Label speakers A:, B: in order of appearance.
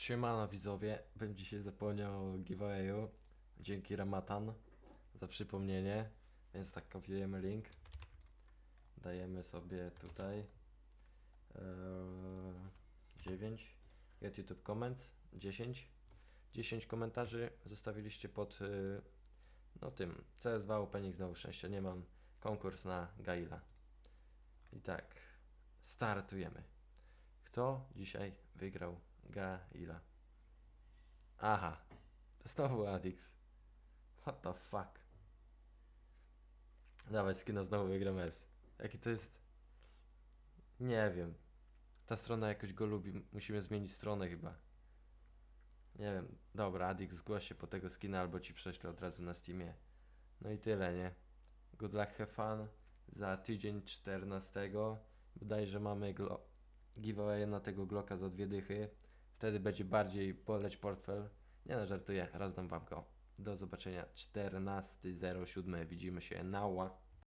A: Siemano widzowie, bym dzisiaj zapomniał o giveawayu. Dzięki Ramatan za przypomnienie, więc tak kopiujemy link. Dajemy sobie tutaj eee, 9. Get YouTube comments 10. 10 komentarzy zostawiliście pod y, no tym CSW Opening znowu szczęścia nie mam. Konkurs na Gaila. I tak, startujemy. Kto dzisiaj wygrał Gaila? Aha, znowu Adix. What the fuck? Dawaj, skina znowu wygram S. Jaki to jest? Nie wiem. Ta strona jakoś go lubi. Musimy zmienić stronę chyba. Nie wiem. Dobra, Adix, zgłoś się po tego skina albo ci prześlę od razu na Steamie. No i tyle, nie? Good luck, have fun. Za tydzień 14. Bodajże mamy giveaway na tego Glocka za dwie dychy. Wtedy będzie bardziej boleć portfel. Nie no, żartuję, rozdam wam go. Do zobaczenia 14.07. Widzimy się na ła.